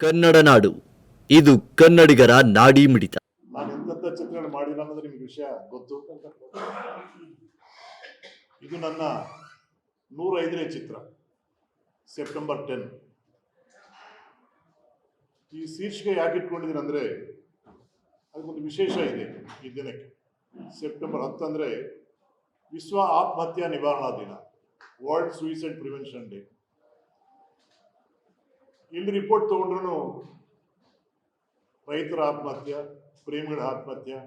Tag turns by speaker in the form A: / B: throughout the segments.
A: ಕನ್ನಡ ನಾಡು ಇದು ಕನ್ನಡಿಗರ ನಾಡಿ ಮಿಡಿತ.
B: ನಾನು ಚಿತ್ರಗಳು ಮಾಡಿಲ್ಲ ಅನ್ನೋದು ನಿಮ್ಗೆ ವಿಷಯ ಗೊತ್ತು. ಇದು ನನ್ನ ನೂರೈದನೇ ಚಿತ್ರ ಸೆಪ್ಟೆಂಬರ್ ಟೆನ್ ಈ ಶೀರ್ಷಿಕೆ ಯಾಕೆ ಇಟ್ಕೊಂಡಿದ್ದೀನಿ ಅಂದರೆ ಅದಕ್ಕೊಂದು ವಿಶೇಷ ಇದೆ ಈ ದಿನಕ್ಕೆ. ಸೆಪ್ಟೆಂಬರ್ ಹತ್ತು ಅಂದರೆ ವಿಶ್ವ ಆತ್ಮಹತ್ಯಾ ನಿವಾರಣಾ ದಿನ ವರ್ಲ್ಡ್ ಸೂಯಿಸೈಡ್ ಪ್ರಿವೆನ್ಷನ್ ಡೇ ಇಲ್ಲಿ ರಿಪೋರ್ಟ್ ತಗೊಂಡ್ರು ರೈತರ ಆತ್ಮಹತ್ಯೆ, ಪ್ರೇಮಿಗಳ ಆತ್ಮಹತ್ಯೆ,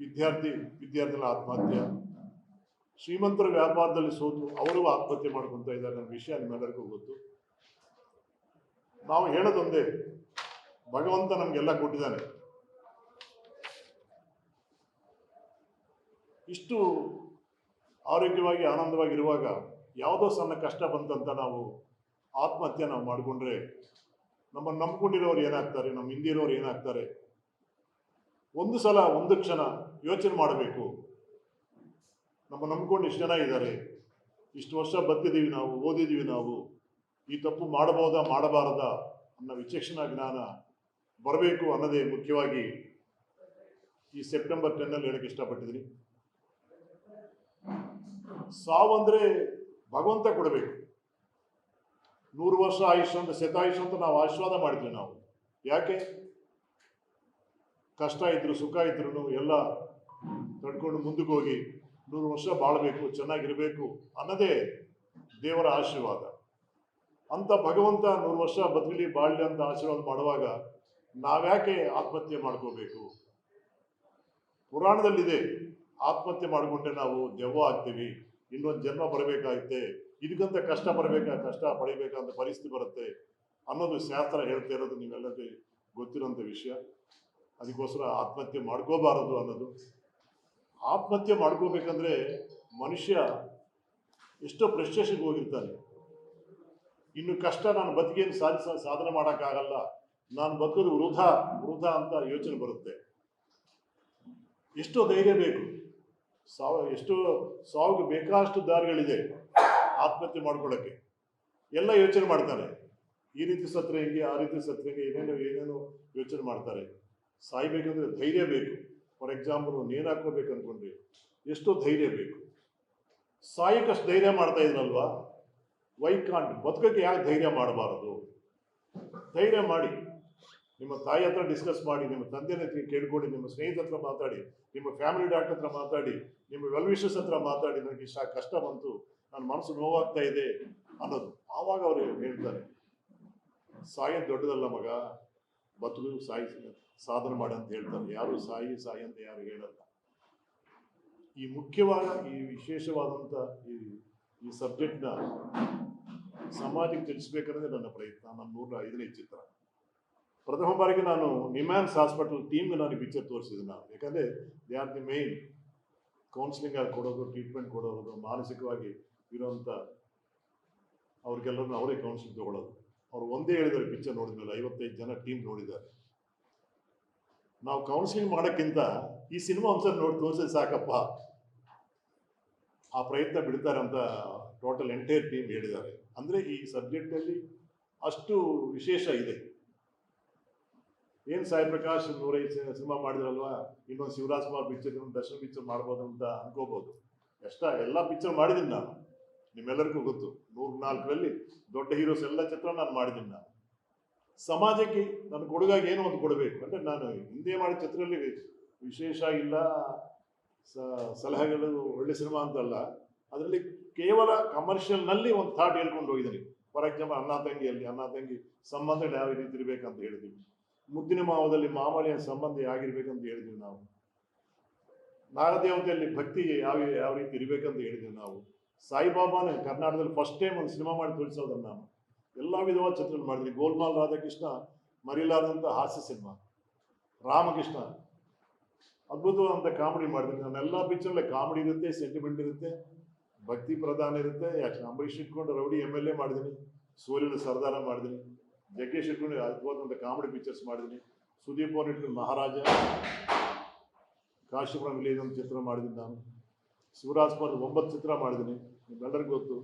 B: ವಿದ್ಯಾರ್ಥಿ, ವಿದ್ಯಾರ್ಥಿಗಳ ಆತ್ಮಹತ್ಯೆ, ಶ್ರೀಮಂತರ ವ್ಯಾಪಾರದಲ್ಲಿ ಸೋತು ಅವರು ಆತ್ಮಹತ್ಯೆ ಮಾಡ್ಕೊತಾ ಇದ್ದಾರೆ ನನ್ನ ವಿಷಯ ನಿಮ್ಮೆಲ್ಲರಿಗೂ ಗೊತ್ತು. ನಾವು ಹೇಳೋದೊಂದೇ, ಭಗವಂತ ನಮಗೆಲ್ಲ ಕೊಟ್ಟಿದ್ದಾನೆ. ಇಷ್ಟು ಆರೋಗ್ಯವಾಗಿ, ಆನಂದವಾಗಿರುವಾಗ ಯಾವುದೋ ಸಣ್ಣ ಕಷ್ಟ ಬಂತಂತ ನಾವು ಆತ್ಮಹತ್ಯೆ ನಾವು ಮಾಡಿಕೊಂಡ್ರೆ ನಮ್ಮ ನಂಬ್ಕೊಂಡಿರೋರು ಏನಾಗ್ತಾರೆ ನಮ್ಮ ಹಿಂದಿರೋರು ಏನಾಗ್ತಾರೆ? ಒಂದು ಸಲ, ಒಂದು ಕ್ಷಣ ಯೋಚನೆ ಮಾಡಬೇಕು. ನಮ್ಮ ನಂಬ್ಕೊಂಡು ಇಷ್ಟು ಜನ ಇದ್ದಾರೆ. ಇಷ್ಟು ವರ್ಷ ಬತ್ತಿದ್ದೀವಿ ನಾವು ಓದಿದ್ದೀವಿ ನಾವು. ಈ ತಪ್ಪು ಮಾಡಬಹುದಾ, ಮಾಡಬಾರದ ಅನ್ನೋ ವಿಚಕ್ಷಣ ಜ್ಞಾನ ಬರಬೇಕು ಅನ್ನೋದೇ ಮುಖ್ಯವಾಗಿ ಈ ಸೆಪ್ಟೆಂಬರ್ ಟೆನ್ನಲ್ಲಿ ಹೇಳಕ್ಕೆ ಇಷ್ಟಪಟ್ಟಿದ್ದೀನಿ. ಸಾವು ಅಂದರೆ ಭಗವಂತ ಕೊಡಬೇಕು. ನೂರು ವರ್ಷ ಆಯುಷ್ ಅಂತ ಶತಾಯುಷ್ ಅಂತ ನಾವು ಆಶೀರ್ವಾದ ಮಾಡಿದ್ವಿ ನಾವು. ಯಾಕೆ? ಕಷ್ಟ ಇದ್ರು, ಸುಖ ಇದ್ರು ಎಲ್ಲ ತಡ್ಕೊಂಡು ಮುಂದಕ್ಕೆ ಹೋಗಿ ನೂರು ವರ್ಷ ಬಾಳಬೇಕು, ಚೆನ್ನಾಗಿರಬೇಕು ಅನ್ನೋದೇ ದೇವರ ಆಶೀರ್ವಾದ. ಅಂತ ಭಗವಂತ ನೂರು ವರ್ಷ ಬದುಕಲಿ ಬಾಳಲಿ ಅಂತ ಆಶೀರ್ವಾದ ಮಾಡುವಾಗ ನಾವ್ಯಾಕೆ ಆತ್ಮಹತ್ಯೆ ಮಾಡ್ಕೋಬೇಕು? ಪುರಾಣದಲ್ಲಿದೆ, ಆತ್ಮಹತ್ಯೆ ಮಾಡಿಕೊಂಡೆ ನಾವು ದೆವ್ವ ಆಗ್ತೀವಿ, ಇನ್ನೊಂದು ಜನ್ಮ ಬರಬೇಕಾಗುತ್ತೆ ಇದಕ್ಕಂತ ಕಷ್ಟ ಬರಬೇಕಾ ಕಷ್ಟ ಪಡಿಬೇಕಂತ ಪರಿಸ್ಥಿತಿ ಬರುತ್ತೆ ಅನ್ನೋದು ಶಾಸ್ತ್ರ ಹೇಳ್ತಾ ಇರೋದು ನೀವೆಲ್ಲರಿಗೂ ಗೊತ್ತಿರೋಂಥ ವಿಷಯ. ಅದಕ್ಕೋಸ್ಕರ ಆತ್ಮಹತ್ಯೆ ಮಾಡ್ಕೋಬಾರದು ಅನ್ನೋದು. ಆತ್ಮಹತ್ಯೆ ಮಾಡ್ಕೋಬೇಕಂದ್ರೆ ಮನುಷ್ಯ ಎಷ್ಟೋ ಪ್ರೆಸ್ಟೇಷನ್ಗೆ ಹೋಗಿರ್ತಾನೆ. ಇನ್ನು ಕಷ್ಟ ನಾನು ಬದುಕೇನು ಸಾಧಿಸ ಸಾಧನೆ ಮಾಡೋಕ್ಕಾಗಲ್ಲ. ನಾನು ಬದುಕೋದು ವೃಧ ವೃಧ ಅಂತ ಯೋಚನೆ ಬರುತ್ತೆ. ಎಷ್ಟೋ ಧೈರ್ಯ ಬೇಕು. ಸಾವು, ಎಷ್ಟೋ ಸಾವಿಗೆ ಬೇಕಾದಷ್ಟು ದಾರಿಗಳಿದೆ. ಆತ್ಮಹತ್ಯೆ ಮಾಡ್ಕೊಳ್ಳೋಕ್ಕೆ. ಎಲ್ಲ ಯೋಚನೆ ಮಾಡ್ತಾರೆ. ಈ ರೀತಿ ಸತ್ರೆ ಹೆಂಗೆ, ಆ ರೀತಿ ಸತ್ರೆ ಹೆಂಗೆ, ಏನೇನು ಏನೇನು ಯೋಚನೆ ಮಾಡ್ತಾರೆ. ಸಾಯ್ಬೇಕಂದ್ರೆ ಧೈರ್ಯ ಬೇಕು. ಫಾರ್ ಎಕ್ಸಾಂಪಲ್ ನೀರು ಹಾಕೋಬೇಕು ಅಂದ್ಕೊಂಡ್ರಿ ಎಷ್ಟೋ ಧೈರ್ಯ ಬೇಕು. ಸಾಯಕ್ಕಷ್ಟು ಧೈರ್ಯ ಮಾಡ್ತಾ ಇದ್ರಲ್ವಾ? ವೈ ಕಾಂಟ್ ಬದುಕಕ್ಕೆ ಯಾಕೆ ಧೈರ್ಯ ಮಾಡಬಾರದು? ಧೈರ್ಯ ಮಾಡಿ. ನಿಮ್ಮ ತಾಯಿ ಹತ್ರ ಡಿಸ್ಕಸ್ ಮಾಡಿ, ನಿಮ್ಮ ತಂದೆ ಹತ್ರ ಕೇಳ್ಕೊಡಿ, ನಿಮ್ಮ ಸ್ನೇಹಿತರ ಹತ್ರ ಮಾತಾಡಿ, ನಿಮ್ಮ ಫ್ಯಾಮಿಲಿ ಡಾಕ್ಟರ್ ಹತ್ರ ಮಾತಾಡಿ, ನಿಮ್ಮ ವೆಲ್ ವಿಶಸ್ ಹತ್ರ ಮಾತಾಡಿ, ನನಗೆ ಇಷ್ಟ ಕಷ್ಟ ಬಂತು. ನನ್ನ ಮನಸ್ಸು ನೋವಾಗ್ತಾ ಇದೆ ಅನ್ನೋದು ಆವಾಗ ಅವರು ಹೇಳ್ತಾರೆ. ಸಾಯೋದು ದೊಡ್ಡದಲ್ಲ ಮಗ, ಬದುಕು ಸಾಯಿ, ಸಾಧನೆ ಮಾಡಿ ಅಂತ ಹೇಳ್ತಾರೆ. ಯಾರು ಸಾಯಿ ಸಾಯಿ ಅಂತ ಯಾರು ಹೇಳಲ್ಲ. ಈ ಮುಖ್ಯವಾದ, ಈ ವಿಶೇಷವಾದಂಥ ಈ ಈ ಸಬ್ಜೆಕ್ಟ್ನ ಸಮಾಜಕ್ಕೆ ತಿಳಿಸ್ಬೇಕನ್ನೋದೇ ನನ್ನ ಪ್ರಯತ್ನ. ನನ್ನ ನೂರ ಐದನೇ ಚಿತ್ರ. ಪ್ರಥಮ ಬಾರಿಗೆ ನಾನು ನಿಮ್ಯಾನ್ಸ್ ಹಾಸ್ಪಿಟಲ್ ಟೀಮ್ಗೆ ನಾನು ಪಿಕ್ಚರ್ ತೋರಿಸಿದೆ ನಾನು. ಯಾಕಂದರೆ they are the main counselling ಆಗಿ ಕೊಡೋದು ಟ್ರೀಟ್ಮೆಂಟ್ ಕೊಡೋದು, ಮಾನಸಿಕವಾಗಿ ಇರೋಂಥ ಅವ್ರಿಗೆಲ್ಲರೂ ಅವರೇ ಕೌನ್ಸಿಲ್ ತಗೊಳ್ಳೋದು ಅವ್ರು ಒಂದೇ ಹೇಳಿದ್ದಾರೆ ಪಿಕ್ಚರ್ ನೋಡಿದ್ಮೇಲೆ ಐವತ್ತೈದು ಜನ ಟೀಮ್ ನೋಡಿದ್ದಾರೆ. ನಾವು ಕೌನ್ಸಿಲಿಂಗ್ ಮಾಡೋಕ್ಕಿಂತ ಈ ಸಿನಿಮಾ ಒಂದ್ಸಲ ನೋಡಿ ತೋರಿಸಿದ್ರೆ ಸಾಕಪ್ಪ. ಆ ಪ್ರಯತ್ನ ಬಿಡ್ತಾರೆ ಅಂತ ಟೋಟಲ್ ಎಂಟೈರ್ ಟೀಮ್ ಹೇಳಿದ್ದಾರೆ. ಅಂದರೆ ಈ ಸಬ್ಜೆಕ್ಟಲ್ಲಿ ಅಷ್ಟು ವಿಶೇಷ ಇದೆ. ಏನು ಸಾಯಿ ಪ್ರಕಾಶ್ ನೂರೈದು ಸಿನಿಮಾ ಮಾಡಿದ್ರಲ್ವಾ? ಇನ್ನೊಂದು ಶಿವರಾಜ್ ಕುಮಾರ್ ಪಿಕ್ಚರ್ ದರ್ಶನ್ ಪಿಕ್ಚರ್ ಮಾಡ್ಬೋದು ಅಂತ ಅನ್ಕೋಬೋದು. ಎಷ್ಟ ಎಲ್ಲ ಪಿಕ್ಚರ್ ಮಾಡಿದ್ದೀನಿ ನಾನು. ನಿಮ್ಮೆಲ್ಲರಿಗೂ ಗೊತ್ತು. ನೂರ ನಾಲ್ಕರಲ್ಲಿ ದೊಡ್ಡ ಹೀರೋಸ್ ಎಲ್ಲ ಚಿತ್ರ ನಾನು ಮಾಡಿದ್ದೀನಿ ನಾನು. ಸಮಾಜಕ್ಕೆ ನನ್ನ ಕೊಡುಗಾಗಿ ಏನೋ ಒಂದು ಕೊಡಬೇಕು. ಅಂದರೆ ನಾನು ಹಿಂದೆ ಮಾಡಿದ ಚಿತ್ರದಲ್ಲಿ ವಿಶೇಷ ಇಲ್ಲ ಸಲಹೆಗಳು ಒಳ್ಳೆ ಸಿನಿಮಾ ಅಂತಲ್ಲ. ಅದರಲ್ಲಿ ಕೇವಲ ಕಮರ್ಷಿಯಲ್ನಲ್ಲಿ ಒಂದು ಥಾಟ್ ಹೇಳ್ಕೊಂಡು ಹೋಗಿದ್ದೀನಿ. ಫಾರ್ ಎಕ್ಸಾಂಪಲ್ ಅಣ್ಣ ತಂಗಿಯಲ್ಲಿ, ಅಣ್ಣ ತಂಗಿ ಸಂಬಂಧ ಯಾವ ರೀತಿ ಇರಬೇಕಂತ ಹೇಳಿದ್ವಿ. ಮುದ್ದಿನ ಮಾವದಲ್ಲಿ ಮಾಮೂಲಿಯ ಸಂಬಂಧ ಆಗಿರ್ಬೇಕಂತ ಹೇಳಿದ್ವಿ ನಾವು. ನಾಗದೇವತೆಯಲ್ಲಿ ಭಕ್ತಿ ಯಾವ ಯಾವ ರೀತಿ ಇರಬೇಕಂತ ಹೇಳಿದ್ವಿ ನಾವು. ಸಾಯಿಬಾಬಾನೇ ಕರ್ನಾಟಕದಲ್ಲಿ ಫಸ್ಟ್ ಟೈಮ್ ಒಂದು ಸಿನಿಮಾ ಮಾಡಿ ತೋರಿಸೋದನ್ನ ನಾನು ಎಲ್ಲ ವಿಧವಾದ ಚಿತ್ರಗಳು ಮಾಡಿದ್ವಿ. ಗೋಲ್ಮಾಲ್ ರಾಧಾಕೃಷ್ಣ, ಮರಿಲಾರದಂಥ ಹಾಸ್ಯ ಸಿನಿಮಾ ರಾಮಕೃಷ್ಣ. ಅದ್ಭುತವಾದಂತ ಕಾಮಿಡಿ ಮಾಡಿದ್ವಿ. ನನ್ನೆಲ್ಲ ಪಿಕ್ಚರ್ಲೆ ಕಾಮಿಡಿ ಇರುತ್ತೆ ಸೆಂಟಿಮೆಂಟ್ ಇರುತ್ತೆ, ಭಕ್ತಿ ಪ್ರಧಾನ ಇರುತ್ತೆ. ಯಾಕೆ? ಅಂಬರೀಷ್ ಇಟ್ಕೊಂಡು ರೌಡಿ ಎಂ ಎಲ್ ಎ ಮಾಡಿದ್ದೀನಿ ಸೂರ್ಯನ ಸರ್ದಾರ ಮಾಡಿದ್ದೀನಿ ಜಗ್ಗೇಶ್ ಇಟ್ಕೊಂಡು ಅದ್ಭುತವಾದಂಥ ಕಾಮಿಡಿ ಪಿಕ್ಚರ್ಸ್ ಮಾಡಿದ್ದೀನಿ ಸುದೀಪ್ ಅವ್ರನ್ನ ಇಟ್ಕೊಂಡು ಮಹಾರಾಜ. ಕಾಶಿಪುರ ವಿಲೇಜ್ ಚಿತ್ರ ಮಾಡಿದ್ದೀನಿ ನಾನು ಶಿವರಾಜ್ ಕುಮಾರ್ ಒಂಬತ್ತು ಚಿತ್ರ ಮಾಡಿದ್ದೀನಿ ನಿಮ್ಮೆಲ್ಲರಿಗೂ ಗೊತ್ತು.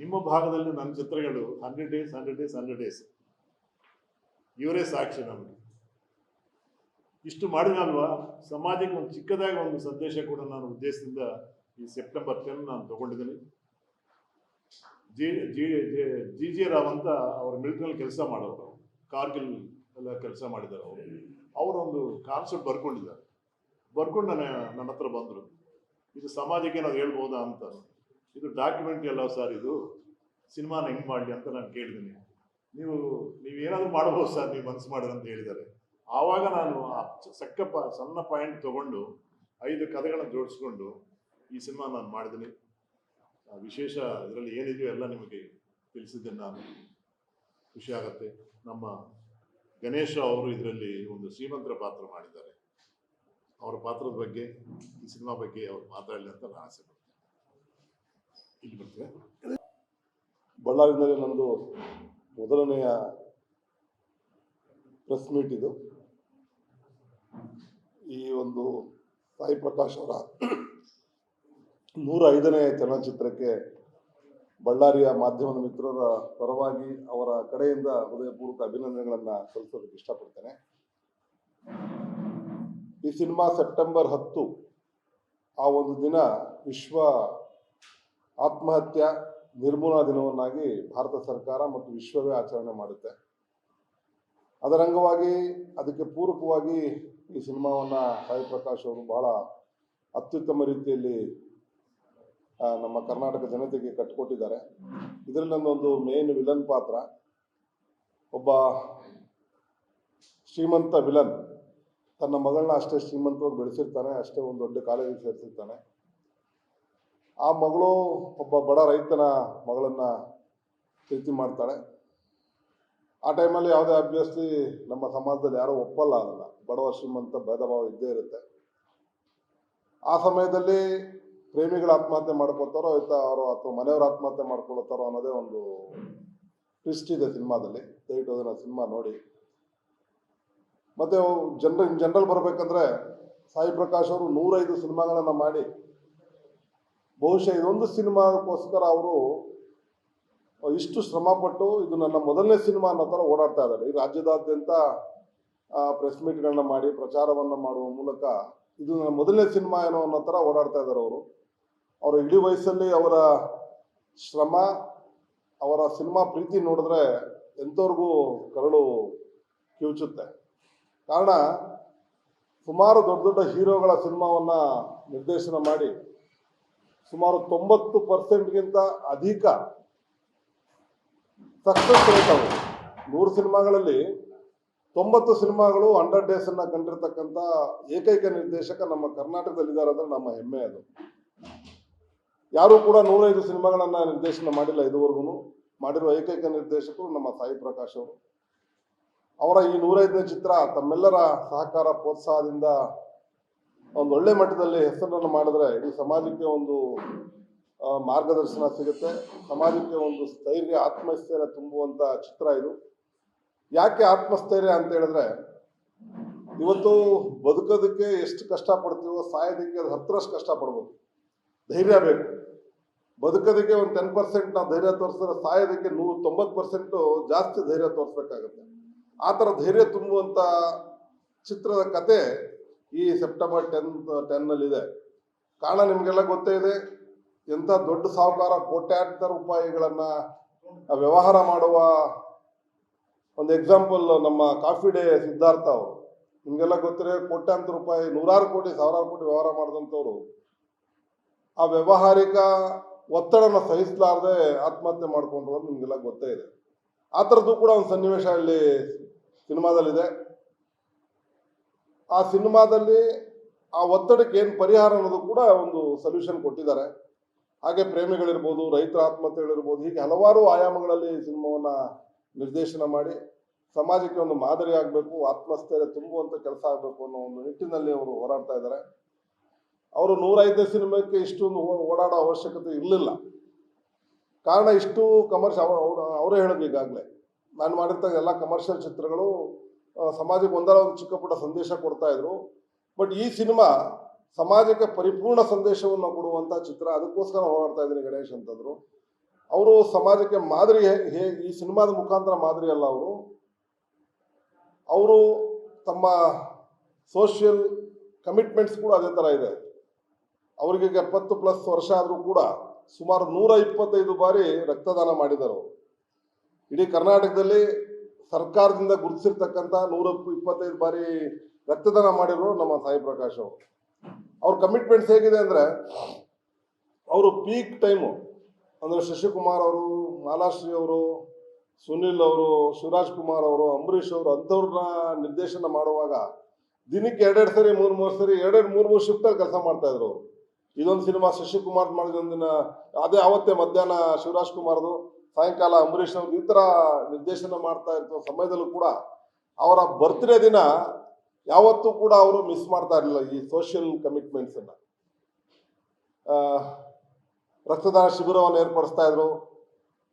B: ನಿಮ್ಮ ಭಾಗದಲ್ಲಿ ನನ್ನ ಚಿತ್ರಗಳು hundred days hundred days hundred days ಇವರೇ ಸಾಕ್ಷಿ ನಮಗೆ. ಇಷ್ಟು ಮಾಡಿದಲ್ವಾ ಸಮಾಜಕ್ಕೆ ಒಂದು ಚಿಕ್ಕದಾಗಿ ಒಂದು ಸಂದೇಶ ಕೂಡ ನಾನು ಉದ್ದೇಶದಿಂದ ಈ ಸೆಪ್ಟೆಂಬರ್ ಟೆನ್ ನಾನು ತಗೊಂಡಿದ್ದೀನಿ. G G G G Rao ಅಂತ ಅವ್ರ ಮಿಲಿಟರಿಯಲ್ಲಿ ಕೆಲಸ ಮಾಡೋರು, ಕಾರ್ಗಿಲ್ ಎಲ್ಲ ಕೆಲಸ ಮಾಡಿದ್ದಾರೆ ಅವರು. ಅವರೊಂದು ಕಾನ್ಸೆಪ್ಟ್ ಬರ್ಕೊಂಡಿದ್ದಾರೆ. ಬರ್ಕೊಂಡು ನನ್ನ ನನ್ನ ಹತ್ರ ಬಂದರು. ಇದು ಸಮಾಜಕ್ಕೆ ನಾವು ಹೇಳ್ಬೋದಾ ಅಂತ. ಇದು ಡಾಕ್ಯುಮೆಂಟ್ರಿ ಅಲ್ಲ ಸರ್ ಇದು. ಸಿನಿಮಾನ ಹೆಂಗೆ ಮಾಡಲಿ ಅಂತ ನಾನು ಕೇಳಿದ್ದೀನಿ ನೀವು ನೀವು ಏನಾದರೂ ಮಾಡ್ಬೋದು ಸರ್ ನೀವು ಮನಸ್ಸು ಮಾಡಿದ್ರೆ ಅಂತ ಹೇಳಿದ್ದಾರೆ. ಆವಾಗ ನಾನು ಸಕ್ಕ ಸಣ್ಣ ಪಾಯಿಂಟ್ ತಗೊಂಡು ಐದು ಕಥೆಗಳನ್ನು ಜೋಡಿಸ್ಕೊಂಡು ಈ ಸಿನಿಮಾ ನಾನು ಮಾಡಿದ್ದೀನಿ ವಿಶೇಷ ಇದರಲ್ಲಿ ಏನಿದೆಯೋ ಎಲ್ಲ ನಿಮಗೆ ತಿಳಿಸಿದ್ದೆ ನಾನು. ಖುಷಿ ಆಗತ್ತೆ. ನಮ್ಮ ಗಣೇಶ ಅವರು ಇದರಲ್ಲಿ ಒಂದು ಶ್ರೀಮಂತರ ಪಾತ್ರ ಮಾಡಿದ್ದಾರೆ. ಅವರ ಪಾತ್ರದ ಬಗ್ಗೆ, ಈ ಸಿನಿಮಾ ಬಗ್ಗೆ ಅವ್ರು ಮಾತಾಡಲಿ ಅಂತ ನಾನು ಆಸೆ ಪಡ್ತೀನಿ. ಇಲ್ಲಿ ಬರ್ತೀರಾ?
C: ಬಳ್ಳಾರಿನಲ್ಲಿ ನಂದು ಮೊದಲನೆಯ ಪ್ರೆಸ್ ಮೀಟ್ ಇದು. ಈ ಒಂದು ಸಾಯಿ ಪ್ರಕಾಶ್ ಅವರ ನೂರ ಐದನೇ ಚಲನಚಿತ್ರಕ್ಕೆ ಬಳ್ಳಾರಿಯ ಮಾಧ್ಯಮದ ಮಿತ್ರರ ಪರವಾಗಿ ಅವರ ಕಡೆಯಿಂದ ಹೃದಯಪೂರ್ವಕ ಅಭಿನಂದನೆಗಳನ್ನು ಸಲ್ಲಿಸೋದಕ್ಕೆ ಇಷ್ಟಪಡ್ತೇನೆ. ಈ ಸಿನಿಮಾ ಸೆಪ್ಟೆಂಬರ್ ಹತ್ತು, ಆ ಒಂದು ದಿನ ವಿಶ್ವ ಆತ್ಮಹತ್ಯೆ ನಿರ್ಮೂಲನಾ ದಿನವನ್ನಾಗಿ ಭಾರತ ಸರ್ಕಾರ ಮತ್ತು ವಿಶ್ವವೇ ಆಚರಣೆ ಮಾಡುತ್ತೆ. ಅದರ ಅಂಗವಾಗಿ ಅದಕ್ಕೆ ಪೂರಕವಾಗಿ ಈ ಸಿನಿಮಾವನ್ನು ಸಾಯಿ ಪ್ರಕಾಶ್ ಅವರು ಬಹಳ ಅತ್ಯುತ್ತಮ ರೀತಿಯಲ್ಲಿ ನಮ್ಮ ಕರ್ನಾಟಕ ಜನತೆಗೆ ಕಟ್ಟಿಕೊಟ್ಟಿದ್ದಾರೆ ಇದರಲ್ಲಿ ನನ್ನೊಂದು ಮೇನ್ ವಿಲನ್ ಪಾತ್ರ, ಒಬ್ಬ ಶ್ರೀಮಂತ ವಿಲನ್ ತನ್ನ ಮಗಳನ್ನ ಅಷ್ಟೇ ಶ್ರೀಮಂತವಾಗಿ ಬೆಳೆಸಿರ್ತಾನೆ, ಅಷ್ಟೇ ಒಂದು ದೊಡ್ಡ ಕಾಲೇಜಿಗೆ ಸೇರಿಸಿರ್ತಾನೆ ಆ ಮಗಳು ಒಬ್ಬ ಬಡ ರೈತನ ಮಗಳನ್ನ ಪ್ರೀತಿ ಮಾಡ್ತಾಳೆ. ಆ ಟೈಮಲ್ಲಿ ಯಾವುದೇ ಅಬ್ವಿಯಸ್ಲಿ ನಮ್ಮ ಸಮಾಜದಲ್ಲಿ ಯಾರೂ ಒಪ್ಪಲ್ಲ ಅದನ್ನ. ಬಡವ ಶ್ರೀಮಂತ ಭೇದ ಭಾವ ಇದ್ದೇ ಇರುತ್ತೆ. ಆ ಸಮಯದಲ್ಲಿ ಪ್ರೇಮಿಗಳು ಆತ್ಮಹತ್ಯೆ ಮಾಡ್ಕೊಳ್ತಾರೋ ಆಯ್ತಾ ಅವರು ಅಥವಾ ಮನೆಯವರು ಆತ್ಮಹತ್ಯೆ ಮಾಡ್ಕೊಳ್ತಾರೋ ಅನ್ನೋದೇ ಒಂದು ಟ್ವಿಸ್ಟ್ ಇದೆ ಸಿನಿಮಾದಲ್ಲಿ. ದಯವಿಟ್ಟು ಅದನ್ನು ಸಿನಿಮಾ ನೋಡಿ. ಮತ್ತೆ ಜನರ ಇನ್ ಜನರಲ್ ಬರಬೇಕಂದ್ರೆ ಸಾಯಿ ಪ್ರಕಾಶ್ ಅವರು ನೂರೈದು ಸಿನಿಮಾಗಳನ್ನು ಮಾಡಿ, ಬಹುಶಃ ಇದೊಂದು ಸಿನಿಮಾಗೋಸ್ಕರ ಅವರು ಇಷ್ಟು ಶ್ರಮಪಟ್ಟು ಇದು ನನ್ನ ಮೊದಲನೇ ಸಿನಿಮಾ ಅನ್ನೋ ಥರ ಓಡಾಡ್ತಾ ಇದ್ದಾರೆ. ಈ ರಾಜ್ಯದಾದ್ಯಂತ ಪ್ರೆಸ್ ಮೀಟ್ಗಳನ್ನ ಮಾಡಿ, ಪ್ರಚಾರವನ್ನು ಮಾಡುವ ಮೂಲಕ ಇದು ನನ್ನ ಮೊದಲನೇ ಸಿನಿಮಾ ಏನೋ ಅನ್ನೋ ಥರ ಓಡಾಡ್ತಾ ಇದ್ದಾರೆ ಅವರು. ಅವರ ಇಡೀ ವಯಸ್ಸಲ್ಲಿ ಅವರ ಶ್ರಮ, ಅವರ ಸಿನಿಮಾ ಪ್ರೀತಿ ನೋಡಿದ್ರೆ ಎಂಥವ್ರಿಗೂ ಕರಳು ಕಿವುಚುತ್ತೆ. ಕಾರಣ, ಸುಮಾರು ದೊಡ್ಡ ದೊಡ್ಡ ಹೀರೋಗಳ ಸಿನಿಮಾವನ್ನು ನಿರ್ದೇಶನ ಮಾಡಿ, ಸುಮಾರು ತೊಂಬತ್ತು ಪರ್ಸೆಂಟ್ಗಿಂತ ಅಧಿಕ ಸಕ್ಸಸ್ ರೇಟ್ ಅವರು. ನೂರು ಸಿನಿಮಾಗಳಲ್ಲಿ ತೊಂಬತ್ತು ಸಿನಿಮಾಗಳು ಹಂಡ್ರೆಡ್ ಡೇಸ್ ಅನ್ನ ಕಂಡಿರ್ತಕ್ಕಂಥ ಏಕೈಕ ನಿರ್ದೇಶಕ ನಮ್ಮ ಕರ್ನಾಟಕದಲ್ಲಿದ್ದಾರೆ ಅಂದ್ರೆ ನಮ್ಮ ಹೆಮ್ಮೆ ಅದು. ಯಾರೂ ಕೂಡ ನೂರೈದು ಸಿನಿಮಾಗಳನ್ನ ನಿರ್ದೇಶನ ಮಾಡಿಲ್ಲ ಇದುವರೆಗೂ. ಮಾಡಿರುವ ಏಕೈಕ ನಿರ್ದೇಶಕರು ನಮ್ಮ ಸಾಯಿ ಪ್ರಕಾಶ್ ಅವರು. ಅವರ ಈ ನೂರೈದನೇ ಚಿತ್ರ ತಮ್ಮೆಲ್ಲರ ಸಹಕಾರ, ಪ್ರೋತ್ಸಾಹದಿಂದ ಒಂದು ಒಳ್ಳೆ ಮಟ್ಟದಲ್ಲಿ ಹೆಸರನ್ನು ಮಾಡಿದ್ರೆ ಇಡೀ ಸಮಾಜಕ್ಕೆ ಒಂದು ಮಾರ್ಗದರ್ಶನ ಸಿಗುತ್ತೆ. ಸಮಾಜಕ್ಕೆ ಒಂದು ಸ್ಥೈರ್ಯ, ಆತ್ಮಸ್ಥೈರ್ಯ ತುಂಬುವಂತ ಚಿತ್ರ ಇದು. ಯಾಕೆ ಆತ್ಮಸ್ಥೈರ್ಯ ಅಂತ ಹೇಳಿದ್ರೆ, ಇವತ್ತು ಬದುಕೋದಕ್ಕೆ ಎಷ್ಟು ಕಷ್ಟಪಡ್ತೀವೋ, ಸಾಯೋದಕ್ಕೆ ಅದು ಹತ್ತರಷ್ಟು ಕಷ್ಟಪಡ್ಬೇಕು ಧೈರ್ಯ ಬೇಕು. ಬದುಕೋದಕ್ಕೆ ಒಂದು ಟೆನ್ ಪರ್ಸೆಂಟ್ ನಾವು ಧೈರ್ಯ ತೋರಿಸಿದ್ರೆ ಸಾಯೋದಕ್ಕೆ ನೂರ ತೊಂಬತ್ತು ಪರ್ಸೆಂಟು ಜಾಸ್ತಿ ಧೈರ್ಯ ತೋರಿಸ್ಬೇಕಾಗತ್ತೆ. ಆ ಥರ ಧೈರ್ಯ ತುಂಬುವಂಥ ಚಿತ್ರದ ಕತೆ ಈ ಸೆಪ್ಟೆಂಬರ್ ಟೆಂತ್ ಟೆನ್ನಲ್ಲಿದೆ. ಕಾರಣ ನಿಮಗೆಲ್ಲ ಗೊತ್ತೇ ಇದೆ, ಎಂಥ ದೊಡ್ಡ ಸಾಹುಕಾರ ಕೋಟ್ಯಾಂತರ ರೂಪಾಯಿಗಳನ್ನು ವ್ಯವಹಾರ ಮಾಡುವ ಒಂದು ಎಕ್ಸಾಂಪಲ್ ನಮ್ಮ ಕಾಫಿ ಡೇ ಸಿದ್ಧಾರ್ಥ ಅವರು. ನಿಮಗೆಲ್ಲ ಗೊತ್ತಿರೋ ಕೋಟ್ಯಾಂತರ ರೂಪಾಯಿ, ನೂರಾರು ಕೋಟಿ, ಸಾವಿರಾರು ಕೋಟಿ ವ್ಯವಹಾರ ಮಾಡಿದಂಥವ್ರು. ಆ ವ್ಯಾವಹಾರಿಕ ಒತ್ತಡನ ಸಹಿಸಲಾರದೆ ಆತ್ಮಹತ್ಯೆ ಮಾಡಿಕೊಂಡ್ರು ನಿಮಗೆಲ್ಲ ಗೊತ್ತೇ ಇದೆ. ಆ ಥರದ್ದು ಕೂಡ ಒಂದು ಸನ್ನಿವೇಶ ಅಲ್ಲಿ ಸಿನಿಮಾದಲ್ಲಿದೆ. ಆ ಸಿನಿಮಾದಲ್ಲಿ ಆ ಒತ್ತಡಕ್ಕೆ ಏನು ಪರಿಹಾರ ಅನ್ನೋದು ಕೂಡ ಒಂದು ಸೊಲ್ಯೂಷನ್ ಕೊಟ್ಟಿದ್ದಾರೆ. ಹಾಗೆ ಪ್ರೇಮಿಗಳಿರ್ಬೋದು, ರೈತರ ಆತ್ಮಹತ್ಯೆಗಳಿರ್ಬೋದು, ಹೀಗೆ ಹಲವಾರು ಆಯಾಮಗಳಲ್ಲಿ ಸಿನಿಮಾವನ್ನ ನಿರ್ದೇಶನ ಮಾಡಿ ಸಮಾಜಕ್ಕೆ ಒಂದು ಮಾದರಿ ಆಗಬೇಕು, ಆತ್ಮಸ್ಥೈರ್ಯ ತುಂಬುವಂತ ಕೆಲಸ ಆಗಬೇಕು ಅನ್ನೋ ಒಂದು ನಿಟ್ಟಿನಲ್ಲಿ ಅವರು ಹೋರಾಡ್ತಾ ಇದ್ದಾರೆ. ಅವರು ನೂರೈದನೇ ಸಿನಿಮಾಕ್ಕೆ ಇಷ್ಟೊಂದು ಓಡಾಡೋ ಅವಶ್ಯಕತೆ ಇರಲಿಲ್ಲ. ಕಾರಣ ಇಷ್ಟು ಕಮರ್ಷಿಯಲ್ ಅವರೇ ಹೇಳಿದ್ರು ಈಗಾಗಲೇ. ನಾನು ಮಾಡಿರ್ತಕ್ಕ ಎಲ್ಲ ಕಮರ್ಷಿಯಲ್ ಚಿತ್ರಗಳು ಸಮಾಜಕ್ಕೆ ಒಂದರ ಒಂದು ಚಿಕ್ಕ ಪುಟ್ಟ ಸಂದೇಶ ಕೊಡ್ತಾ ಇದ್ರು. ಬಟ್ ಈ ಸಿನಿಮಾ ಸಮಾಜಕ್ಕೆ ಪರಿಪೂರ್ಣ ಸಂದೇಶವನ್ನು ಕೊಡುವಂತ ಚಿತ್ರ, ಅದಕ್ಕೋಸ್ಕರ ಹೋರಾಡ್ತಾ ಇದ್ದೀನಿ ಗಣೇಶ್ ಅಂತಂದ್ರು. ಅವರು ಸಮಾಜಕ್ಕೆ ಮಾದರಿ ಹೇ- ಈ ಸಿನಿಮಾದ ಮುಖಾಂತರ ಮಾದರಿ ಅಲ್ಲ ಅವರು. ಅವರು ತಮ್ಮ ಸೋಷಿಯಲ್ ಕಮಿಟ್ಮೆಂಟ್ಸ್ ಕೂಡ ಅದೇ ಥರ ಇದೆ. ಅವರಿಗೆ ಎಪ್ಪತ್ತು ಪ್ಲಸ್ ವರ್ಷ ಆದರೂ ಕೂಡ ಸುಮಾರು ನೂರ ಇಪ್ಪತ್ತೈದು ಬಾರಿ ರಕ್ತದಾನ ಮಾಡಿದರು. ಇಡೀ ಕರ್ನಾಟಕದಲ್ಲಿ ಸರ್ಕಾರದಿಂದ ಗುರುತಿಸಿರ್ತಕ್ಕಂಥ ನೂರ ಇಪ್ಪತ್ತೈದು ಬಾರಿ ರಕ್ತದಾನ ಮಾಡಿರೋರು ನಮ್ಮ ಸಾಯಿ ಪ್ರಕಾಶ್ ಅವರು. ಅವ್ರ ಕಮಿಟ್ಮೆಂಟ್ಸ್ ಹೇಗಿದೆ ಅಂದರೆ, ಅವರು ಪೀಕ್ ಟೈಮು ಅಂದರೆ ಶಶಿಕುಮಾರ್ ಅವರು, ಮಾಲಾಶ್ರೀ ಅವರು, ಸುನಿಲ್ ಅವರು, ಶಿವರಾಜ್ ಕುಮಾರ್ ಅವರು, ಅಂಬರೀಷ್ ಅವರು ಅಂಥವ್ರನ್ನ ನಿರ್ದೇಶನ ಮಾಡುವಾಗ ದಿನಕ್ಕೆ ಎರಡೆರಡು ಸರಿ, ಮೂರು ಮೂರು ಸರಿ, ಎರಡೆರಡು ಮೂರು ಮೂರು ಶಿಫ್ಟಲ್ಲಿ ಕೆಲಸ ಮಾಡ್ತಾ ಇದ್ರು ಅವರು. ಇದೊಂದು ಸಿನಿಮಾ ಶಶಿಕುಮಾರ್ ಮಾಡಿದ ಒಂದಿನ, ಅದೇ ಅವತ್ತೇ ಮಧ್ಯಾಹ್ನ ಶಿವರಾಜ್ ಕುಮಾರ್ದು. ಸಾಯಂಕಾಲ ಅಂಬರೀಷ್ ಅವರು ಈ ಥರ ನಿರ್ದೇಶನ ಮಾಡ್ತಾ ಇರ್ತೋ ಸಮಯದಲ್ಲೂ ಕೂಡ ಅವರ ಬರ್ತ್ಡೇ ದಿನ ಯಾವತ್ತೂ ಕೂಡ ಅವರು ಮಿಸ್ ಮಾಡ್ತಾ ಇರಲಿಲ್ಲ ಈ ಸೋಷಿಯಲ್ ಕಮಿಟ್ಮೆಂಟ್ಸನ್ನು ರಕ್ತದಾನ ಶಿಬಿರವನ್ನು ಏರ್ಪಡಿಸ್ತಾ ಇದ್ರು,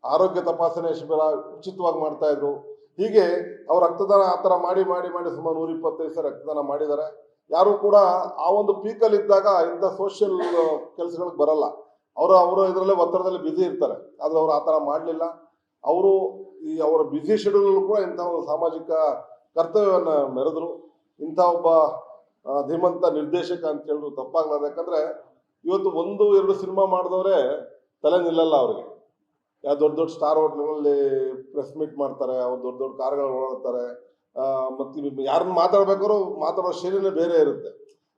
C: ಆರೋಗ್ಯ ತಪಾಸಣೆ ಶಿಬಿರ ಉಚಿತವಾಗಿ ಮಾಡ್ತಾ ಇದ್ರು. ಹೀಗೆ ಅವ್ರು ರಕ್ತದಾನ ಆ ಥರ ಮಾಡಿ ಮಾಡಿ ಮಾಡಿ ಸುಮಾರು ನೂರ ಇಪ್ಪತ್ತೈದು ಸಾವಿರ ರಕ್ತದಾನ ಮಾಡಿದ್ದಾರೆ. ಯಾರು ಕೂಡ ಆ ಒಂದು ಪೀಕಲ್ಲಿ ಇದ್ದಾಗ ಇಂಥ ಸೋಷಿಯಲ್ ಕೆಲಸಗಳಿಗೆ ಬರಲ್ಲ. ಅವರು ಅವರು ಇದರಲ್ಲೇ ಒತ್ತಡದಲ್ಲಿ ಬ್ಯುಸಿ ಇರ್ತಾರೆ. ಆದರೆ ಅವರು ಆ ಥರ ಮಾಡಲಿಲ್ಲ. ಅವರು ಈ ಅವರ ಬ್ಯುಸಿ ಶೆಡ್ಯೂಲ್ ಕೂಡ ಇಂಥ ಒಂದು ಸಾಮಾಜಿಕ ಕರ್ತವ್ಯವನ್ನು ಮೆರೆದ್ರು. ಇಂಥ ಒಬ್ಬ ಧೀಮಂತ ನಿರ್ದೇಶಕ ಅಂತ ಹೇಳಿದ್ರು ತಪ್ಪಾಗಲಾರ ಯಾಕಂದ್ರೆ ಇವತ್ತು ಒಂದು, ಎರಡು ಸಿನಿಮಾ ಮಾಡಿದವರೇ ತಲೆ ನಿಲ್ಲಲ್ಲ ಅವ್ರಿಗೆ. ಯಾವ ದೊಡ್ಡ ದೊಡ್ಡ ಸ್ಟಾರ್ ಹೋಟ್ಲ್ಗಳಲ್ಲಿ ಪ್ರೆಸ್ ಮೀಟ್ ಮಾಡ್ತಾರೆ, ಅವ್ರು ದೊಡ್ಡ ದೊಡ್ಡ ಕಾರ್ಗಳು ಓಡಾಡ್ತಾರೆ. ಮತ್ತು ಯಾರನ್ನ ಮಾತಾಡ್ಬೇಕಾದ್ರು ಮಾತಾಡೋ ಶೈಲಿನೇ ಬೇರೆ ಇರುತ್ತೆ.